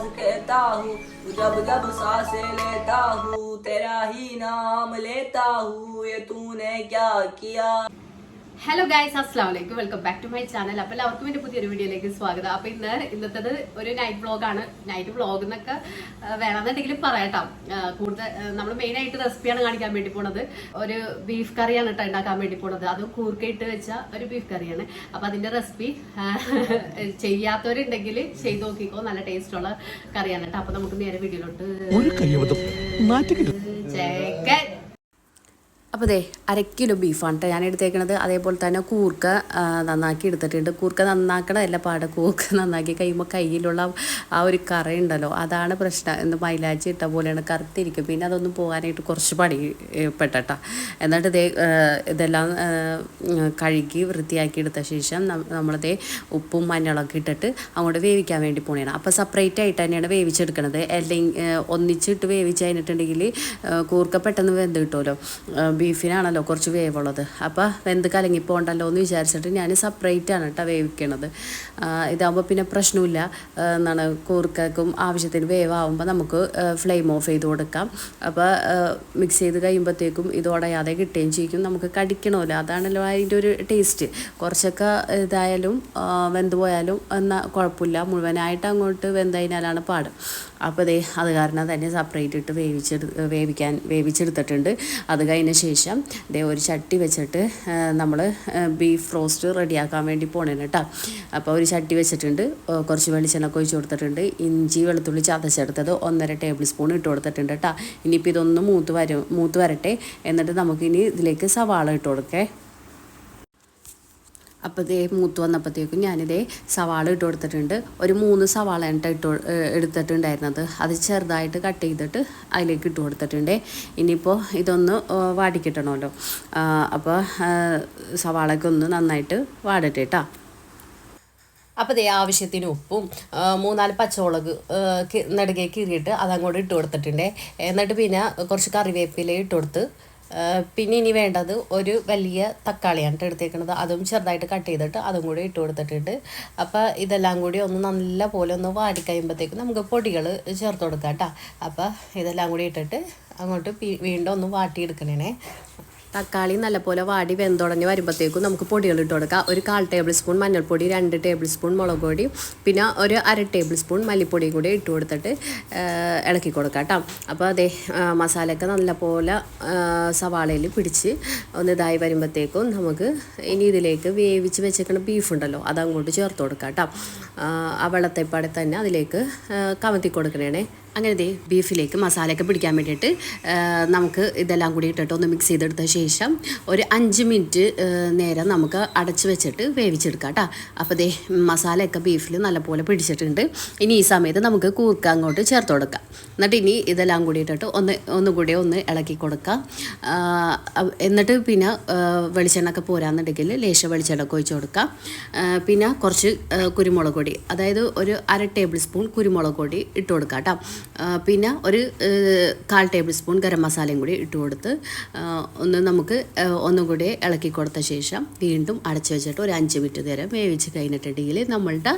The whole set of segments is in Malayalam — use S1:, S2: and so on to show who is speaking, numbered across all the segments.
S1: आवाज़ कहता हूँ, जब जब साँसें लेता हूँ, तेरा ही नाम लेता हूँ, ये तूने क्या किया?
S2: ഹലോ ഗൈസ് അസ്സാം വലൈക്കും welcome back to my channel അപ്പോൾ എല്ലാവർക്കും എന്റെ പുതിയൊരു വീഡിയോയിലേക്ക് സ്വാഗതം. അപ്പോൾ ഇന്ന് ഇന്നത്തേത് ഒരു നൈറ്റ് വ്ളോഗാണ് നൈറ്റ് വ്ളോഗ് എന്നൊക്കെ വേണമെന്നുണ്ടെങ്കിലും വേണമെന്നുണ്ടെങ്കിൽ പറയാട്ടോ. കൂടുതൽ നമ്മൾ മെയിനായിട്ട് റെസിപ്പിയാണ് കാണിക്കാൻ വേണ്ടി പോണത്. ഒരു ബീഫ് കറിയാണ് കേട്ടോ ഉണ്ടാക്കാൻ വേണ്ടി പോണത്. അത് കൂർക്കയിട്ട് വെച്ച ഒരു ബീഫ് കറിയാണ് അപ്പോൾ അതിന്റെ റെസിപ്പി ചെയ്യാത്തവരുണ്ടെങ്കിൽ ചെയ്ത് നോക്കിക്കോ. നല്ല ടേസ്റ്റുള്ള കറിയാണ് കേട്ടോ അപ്പോൾ നമുക്ക് നേരെ വീഡിയോയിലോട്ട് ചേക്കൻ.
S3: അപ്പോൾ ദേ അര കിലോ ബീഫാണ് കേട്ടോ ഞാൻ എടുത്തേക്കണത് അതേപോലെ തന്നെ കൂർക്ക നന്നാക്കി എടുത്തിട്ടുണ്ട്. കൂർക്ക നന്നാക്കണമല്ല പാട. കൂർക്ക നന്നാക്കി കഴിയുമ്പോൾ കയ്യിലുള്ള ആ ഒരു കറ ഉണ്ടല്ലോ അതാണ് പ്രശ്നം. എന്ന് മൈലാച്ചി ഇട്ട പോലെയാണ് കറുത്തിരിക്കും. പിന്നെ അതൊന്നും പോകാനായിട്ട് കുറച്ച് പണി പെട്ടട്ട. എന്നിട്ട് ഇതേ ഇതെല്ലാം കഴുകി വൃത്തിയാക്കി എടുത്ത ശേഷം നമ്മളതേ ഉപ്പും മഞ്ഞളൊക്കെ ഇട്ടിട്ട് അങ്ങോട്ട് വേവിക്കാൻ വേണ്ടി പോണേണ്. അപ്പോൾ സെപ്പറേറ്റ് ആയിട്ട് തന്നെയാണ് വേവിച്ചെടുക്കണത്. അല്ലെങ്കിൽ ഒന്നിച്ചിട്ട് വേവിച്ച് കഴിഞ്ഞിട്ടുണ്ടെങ്കിൽ കൂർക്ക പെട്ടെന്ന് വെന്ത് കിട്ടുമല്ലോ. ബീഫിനാണല്ലോ കുറച്ച് വേവുള്ളത്. അപ്പോൾ വെന്ത് കലങ്ങി പോകണ്ടല്ലോ എന്ന് വിചാരിച്ചിട്ട് ഞാൻ സെപ്പറേറ്റ് ആണ് കേട്ടോ വേവിക്കണത്. ഇതാകുമ്പോൾ പിന്നെ പ്രശ്നമില്ല എന്താണ് കൂർക്കും ആവശ്യത്തിന് വേവാകുമ്പോൾ നമുക്ക് ഫ്ലെയിം ഓഫ് ചെയ്ത് കൊടുക്കാം. അപ്പോൾ മിക്സ് ചെയ്ത് കഴിയുമ്പോഴത്തേക്കും ഇത് ഉടയാതെ കിട്ടുകയും ചെയ്യും. നമുക്ക് കടിക്കണമല്ലോ അതാണല്ലോ അതിന്റെ ഒരു ടേസ്റ്റ് കുറച്ചൊക്കെ ഇതായാലും വെന്ത് പോയാലും എന്നാൽ കുഴപ്പമില്ല മുഴുവനായിട്ട് അങ്ങോട്ട് വെന്ത് കഴിഞ്ഞാലാണ് പാട്. അപ്പോൾ ദേ അത് കാരണം തന്നെ സെപ്പറേറ്റ് ഇട്ട് വേവിച്ചെടു വേവിക്കാൻ വേവിച്ചെടുത്തിട്ടുണ്ട്. അത് കഴിഞ്ഞ ശേഷം ദേ ഒരു ചട്ടി വെച്ചിട്ട് നമ്മൾ ബീഫ് റോസ്റ്റ് റെഡിയാക്കാൻ വേണ്ടി പോണേന് കേട്ടോ അപ്പോൾ ഒരു ചട്ടി വെച്ചിട്ടുണ്ട് കുറച്ച് വെളിച്ചെണ്ണ ഒഴിച്ച് കൊടുത്തിട്ടുണ്ട് ഇഞ്ചി വെളുത്തുള്ളി ചതച്ചെടുത്തത് ഒന്നര ടേബിൾ സ്പൂൺ ഇട്ട് കൊടുത്തിട്ടുണ്ട് കേട്ടോ ഇനിയിപ്പോൾ ഇതൊന്ന് മൂത്ത് വരും മൂത്ത് വരട്ടെ എന്നിട്ട് നമുക്കിനി ഇതിലേക്ക് സവാള ഇട്ട് കൊടുക്കേ. അപ്പോൾ ഇതേ മൂത്ത് വന്നപ്പോഴത്തേക്കും ഞാനിതേ സവാള ഇട്ട് കൊടുത്തിട്ടുണ്ട്. ഒരു മൂന്ന് സവാള എന്നിട്ട് ഇട്ട് എടുത്തിട്ടുണ്ടായിരുന്നത്. അത് ചെറുതായിട്ട് കട്ട് ചെയ്തിട്ട് അതിലേക്ക് ഇട്ട് കൊടുത്തിട്ടുണ്ട്. ഇനിയിപ്പോൾ ഇതൊന്ന് വാടിക്കിട്ടണമല്ലോ. അപ്പോൾ സവാളയ്ക്ക് ഒന്ന് നന്നായിട്ട് വാടട്ടെ കേട്ടോ അപ്പോൾ ദേ ആവശ്യത്തിന് ഉപ്പും മൂന്നാൽ പച്ചമുളക് നെടുകെ കീറിയിട്ട് അതങ്ങോട്ട് ഇട്ട് കൊടുത്തിട്ടുണ്ട്. എന്നിട്ട് പിന്നെ കുറച്ച് കറിവേപ്പില ഇട്ട് കൊടുത്ത് പിന്നെ ഇനി വേണ്ടത് ഒരു വലിയ തക്കാളിയാണ് എടുത്തേക്കുന്നത് അതും ചെറുതായിട്ട് കട്ട് ചെയ്തിട്ട് അതും കൂടി ഇട്ട് കൊടുത്തിട്ടുണ്ട്. അപ്പോൾ ഇതെല്ലാം കൂടി ഒന്ന് നല്ല പോലെ ഒന്ന് വാടി കഴിയുമ്പോഴത്തേക്കും നമുക്ക് പൊടികൾ ചേർത്ത് കൊടുക്കാം കേട്ടോ. അപ്പോൾ ഇതെല്ലാം കൂടി ഇട്ടിട്ട് അങ്ങോട്ട് വീണ്ടും ഒന്ന് വാട്ടിയെടുക്കണേ തക്കാളി നല്ലപോലെ വാടി വെന്തുടങ്ങി വരുമ്പോഴത്തേക്കും നമുക്ക് പൊടികൾ ഇട്ട് കൊടുക്കാം. ഒരു കാൽ ടേബിൾ സ്പൂൺ മഞ്ഞൾപ്പൊടി രണ്ട് ടേബിൾ സ്പൂൺ മുളക് പൊടി പിന്നെ ഒരു അര ടേബിൾ സ്പൂൺ മല്ലിപ്പൊടിയും കൂടി ഇട്ട് കൊടുത്തിട്ട് ഇളക്കി കൊടുക്കാം കേട്ടോ അപ്പോൾ അതേ മസാലയൊക്കെ നല്ലപോലെ സവാളയിൽ പിടിച്ച് ഒന്ന് ഇതായി വരുമ്പോഴത്തേക്കും നമുക്ക് ഇനി ഇതിലേക്ക് വേവിച്ച് വെച്ചേക്കുന്ന ബീഫ് ഉണ്ടല്ലോ അത് അങ്ങോട്ട് ചേർത്ത് കൊടുക്കാം കേട്ടോ ആ വെള്ളത്തെപ്പാടെ തന്നെ അതിലേക്ക് കമത്തി കൊടുക്കണേ അങ്ങനെ ദേ ബീഫിലേക്ക് മസാലയൊക്കെ പിടിക്കാൻ വേണ്ടിയിട്ട് നമുക്ക് ഇതെല്ലാം കൂടി ഇട്ടിട്ട് ഒന്ന് മിക്സ് ചെയ്തെടുത്ത ശേഷം ഒരു അഞ്ച് മിനിറ്റ് നേരം നമുക്ക് അടച്ച് വെച്ചിട്ട് വേവിച്ചെടുക്കാം കേട്ടോ അപ്പോൾ ദേ മസാലയൊക്കെ ബീഫിൽ നല്ലപോലെ പിടിച്ചിട്ടുണ്ട്. ഇനി ഈ സമയത്ത് നമുക്ക് കൂർക്ക അങ്ങോട്ട് ചേർത്ത് കൊടുക്കാം. എന്നിട്ട് ഇനി ഇതെല്ലാം കൂടി ഇട്ടിട്ട് ഒന്ന് ഒന്നുകൂടി ഒന്ന് ഇളക്കി കൊടുക്കാം. എന്നിട്ട് പിന്നെ വെളിച്ചെണ്ണ ഒക്കെ പോരാന്നുണ്ടെങ്കിൽ ലേശ വെളിച്ചെണ്ണ ഒക്കെ ഒഴിച്ച് കൊടുക്കാം. പിന്നെ കുറച്ച് കുരുമുളക് അതായത് ഒരു അര ടേബിൾ സ്പൂൺ കുരുമുളക് പൊടി ഇട്ട് കൊടുക്കാം കേട്ടോ. പിന്നെ ഒരു കാൽ ടേബിൾ സ്പൂൺ ഗരം മസാലയും കൂടി ഇട്ട് കൊടുത്ത് ഒന്ന് നമുക്ക് ഒന്നും കൂടി ഇളക്കി കൊടുത്ത ശേഷം വീണ്ടും അടച്ചു വെച്ചിട്ട് ഒരു അഞ്ച് മിനിറ്റ് നേരം വേവിച്ച് കഴിഞ്ഞിട്ടുണ്ടെങ്കിൽ നമ്മളുടെ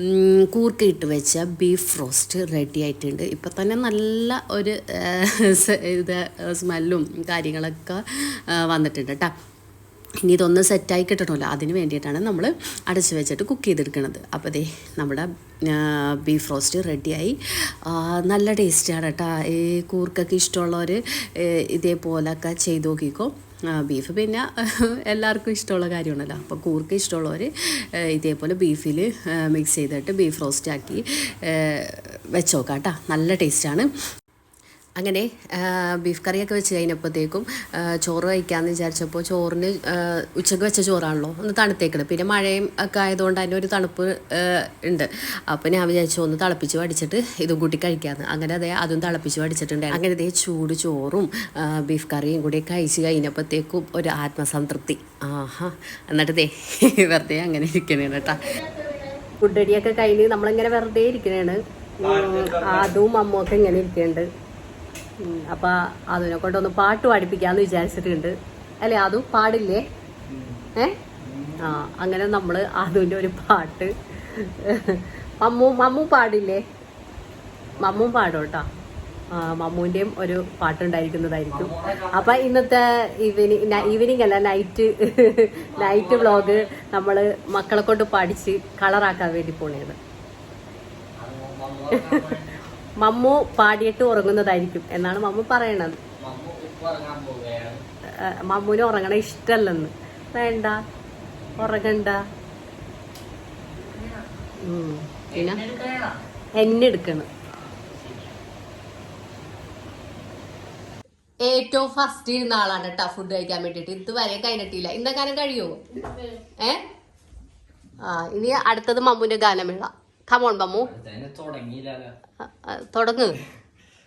S3: ഉം, കൂർക്ക ഇട്ട് വെച്ച ബീഫ് റോസ്റ്റ് റെഡി ആയിട്ടുണ്ട്. ഇപ്പം തന്നെ നല്ല ഒരു ഇത് സ്മെല്ലും കാര്യങ്ങളൊക്കെ വന്നിട്ടുണ്ട് കേട്ടോ. ഇനി ഇതൊന്ന് സെറ്റായി കിട്ടണമല്ലോ. അതിന് വേണ്ടിയിട്ടാണ് നമ്മൾ അടച്ച് വെച്ചിട്ട് കുക്ക് ചെയ്തെടുക്കുന്നത് അപ്പോൾ ദേ നമ്മുടെ ബീഫ് റോസ്റ്റ് റെഡിയായി നല്ല ടേസ്റ്റാണ് കേട്ടോ. ഈ കൂർക്കൊക്കെ ഇഷ്ടമുള്ളവർ ഇതേപോലൊക്കെ ചെയ്ത് നോക്കിക്കോ. ബീഫ് പിന്നെ എല്ലാവർക്കും ഇഷ്ടമുള്ള കാര്യമാണല്ലോ. അപ്പോൾ കൂർക്ക് ഇഷ്ടമുള്ളവർ ഇതേപോലെ ബീഫിൽ മിക്സ് ചെയ്തിട്ട് ബീഫ് റോസ്റ്റ് ആക്കി വെച്ച് നോക്കാം കേട്ടോ. നല്ല ടേസ്റ്റാണ് അങ്ങനെ ബീഫ് കറിയൊക്കെ വെച്ച് കഴിഞ്ഞപ്പോഴത്തേക്കും ചോറ് കഴിക്കാമെന്ന് വിചാരിച്ചപ്പോൾ ചോറിന് ഉച്ചയ്ക്ക് ഉച്ചയ്ക്ക് വെച്ച ചോറാണല്ലോ ഒന്ന് തണുത്തേക്കണം. പിന്നെ മഴയും ഒക്കെ ആയതുകൊണ്ട് അതിന്റെ ഒരു തണുപ്പ് ഉണ്ട്. അപ്പോൾ ഞാൻ വിചാരിച്ചു ഒന്ന് തിളപ്പിച്ച് വടിച്ചിട്ട് ഇതും കൂട്ടി കഴിക്കാമെന്ന് അങ്ങനെ അതേ അതും തിളപ്പിച്ച് വടിച്ചിട്ടുണ്ട് അങ്ങനെ അതേ ചൂട് ചോറും ബീഫ് കറിയും കൂടി കഴിച്ച് കഴിഞ്ഞപ്പോഴത്തേക്കും ഒരു ആത്മസംതൃപ്തി. ആഹാ. എന്നിട്ട് ദേ വെറുതെ അങ്ങനെ ഇരിക്കണേ കേട്ടാ ഫുഡടിയൊക്കെ കഴിഞ്ഞ് നമ്മളിങ്ങനെ വെറുതെ ഇരിക്കണേണ്? അതും അമ്മൊക്കെ ഇങ്ങനെ ഇരിക്കുന്നുണ്ട് അപ്പൊ അതിനെ കൊണ്ടൊന്ന് പാട്ട് പാടിപ്പിക്കാന്ന് വിചാരിച്ചിട്ടുണ്ട്. അല്ലേ അതു പാടില്ലേ? ഏ? ആ അങ്ങനെ നമ്മൾ അതുവിന്റെ ഒരു പാട്ട്. മമ്മു മമ്മു പാടില്ലേ?
S2: മമ്മും പാടും കേട്ടോ മമ്മൂന്റെയും ഒരു പാട്ടുണ്ടായിരിക്കുന്നതായിരിക്കും. അപ്പൊ ഇന്നത്തെ ഈവനിങ് ഈവനിങ് അല്ല നൈറ്റ് നൈറ്റ് വ്ളോഗ് നമ്മൾ മക്കളെ കൊണ്ട് പഠിച്ച് കളറാക്കാൻ വേണ്ടി പോണേത് മമ്മു പാടിയിട്ട് ഉറങ്ങുന്നതായിരിക്കും. എന്നാണ് മമ്മു പറയണത്. മമ്മുന് ഉറങ്ങണ ഇഷ്ടല്ലെന്ന്. വേണ്ട. ഉറങ്ങണ്ട. പിന്നെ?
S1: എടുക്കണേണോ
S2: എന്നെ എടുക്കണം ഏറ്റവും ഫസ്റ്റ് ഇരുന്ന ആളാണ് കേട്ടോ ഫുഡ് കഴിക്കാൻ വേണ്ടിട്ട് ഇതുവരെ കഴിഞ്ഞിട്ടില്ല. ഇന്ന ഗാനം കഴിയുമോ ഏ? ആ ഇനി അടുത്തത് മമ്മുന്റെ ഗാനമേള. കമോൺ ആ, തുടങ്ങ്.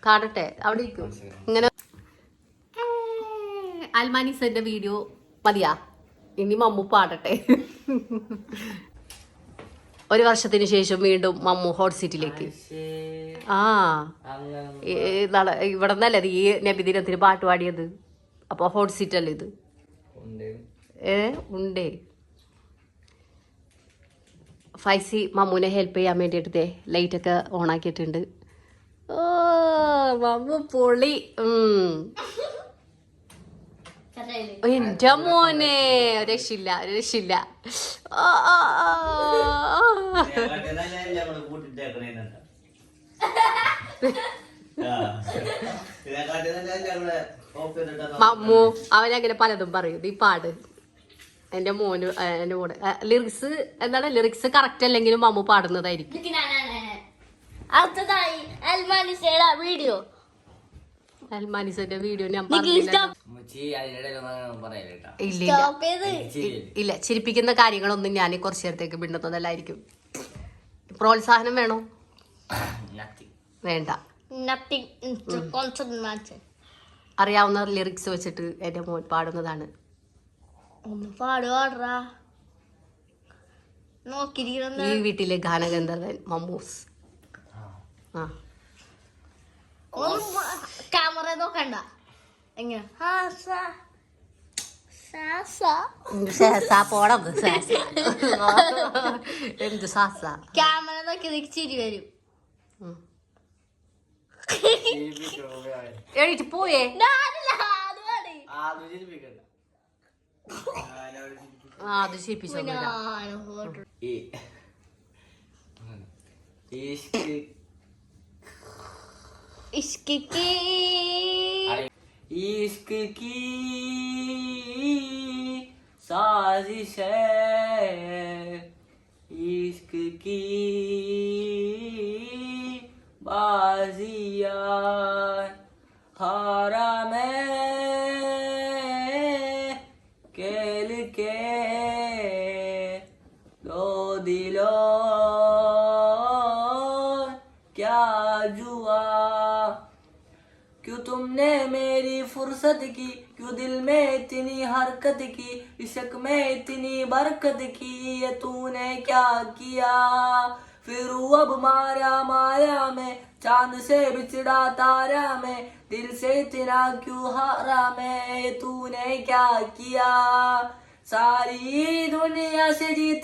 S2: കാണട്ടെ. അവിടെ ഇരിക്കും. ഇങ്ങനെ. അൽമാനിസന്റെ വീഡിയോ മതിയാ? ഇനി മമ്മു പാടട്ടെ. ഒരു വർഷത്തിന് ശേഷം വീണ്ടും മമ്മു ഹോട്ട് സീറ്റിലേക്ക്. ആ. ഇവിടെ നിന്നല്ലേ ഈ നബിദിനത്തിന് പാട്ട് പാടിയത്? അപ്പൊ ഹോട്ട് സീറ്റല്ലേ ഇത്? ഏ ഉണ്ടേ. ഫൈസി മമ്മൂനെ ഹെൽപ്പ് ചെയ്യാൻ വേണ്ടിയിട്ട് ലൈറ്റ് ഒക്കെ ഓൺ ആക്കിയിട്ടുണ്ട്. ഓ മമ്മു പൊളി. ഉം. എന്റെ മോനെ രക്ഷില്ല രക്ഷയില്ല രക്ഷയില്ല ആ. മമ്മു അവനങ്ങനെ പലതും പറയും. നീ പാട്. എന്റെ മോന് എന്റെ മോന് ലിറിക്സ് എന്താണ്? ലിറിക്സ് കറക്റ്റ് അല്ലെങ്കിലും മമ്മു പാടുന്നതായിരിക്കും.
S4: അടുത്തതായി അൽമാനിസയുടെ വീഡിയോ
S2: അൽമാനിസന്റെ വീഡിയോ ഞാൻ ഇല്ല ഇല്ല
S4: സ്റ്റോപ്പ് ചെയ്ത്.
S2: ഇല്ല? ചിരിപ്പിക്കുന്ന കാര്യങ്ങളൊന്നും ഞാൻ കുറച്ചു നേരത്തേക്ക് മിണ്ടുന്നതല്ലായിരിക്കും പ്രോത്സാഹനം വേണോ? വേണ്ട. അറിയാവുന്ന ലിറിക്സ് വെച്ചിട്ട് എന്റെ മോൻ പാടുന്നതാണ്.
S4: ഒന്ന് പാടുപാടാ നോക്കിയിരിക്കണം.
S2: ഈ വീട്ടിലെ ഗാനഗന്ധർവൻ മമ്മൂസ്. ആ.
S4: ഒന്ന് ക്യാമറ നോക്കണ്ട. എങ്ങനെ? ഹാ, സാ. സാ, സാ.
S2: സേസാ പോടം സേസാ. എന്ത് സാസ
S4: ക്യാമറ നോക്കി നിനക്ക് ചിരി വരും.
S2: എണീറ്റ് പോയേ.
S4: ഞാനില്ല, അത്
S1: ചിരിപ്പിക്കണ്ട.
S2: ആ അത് ശിപ്പിച്ചോന്നില്ല
S4: ഞാന് photo
S1: ഈ ഇഷ്ക്
S4: ഇഷ്കിക്ക്
S1: इश्क की साजिश है इश्क की बाजिया दिलों। क्या जुआ? क्यों तुमने मेरी फुर्सत की? क्यों दिल में इतनी हरकत की? इश्क में इतनी बरकत की? ये तूने क्या किया? फिर अब मारा माया में, चाँद से बिछड़ा तारा में, दिल से इतना क्यों हारा मैं? तूने क्या किया? सारी दुनिया से जीत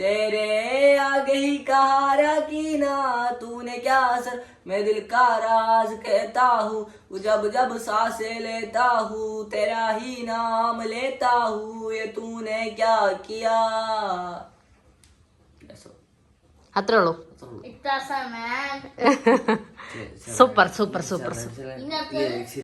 S1: तेरे आगे ही कहारा की ना तूने क्या असर? मैं दिल का राज कहता हूँ जब जब सासे लेता हूँ तेरा ही नाम लेता हूँ ये तूने क्या किया?
S4: ಹತ್ರ ಹೇಳು
S2: ಇಟ್ಸ್ सुपर सुपर
S4: ಸೂಪರ್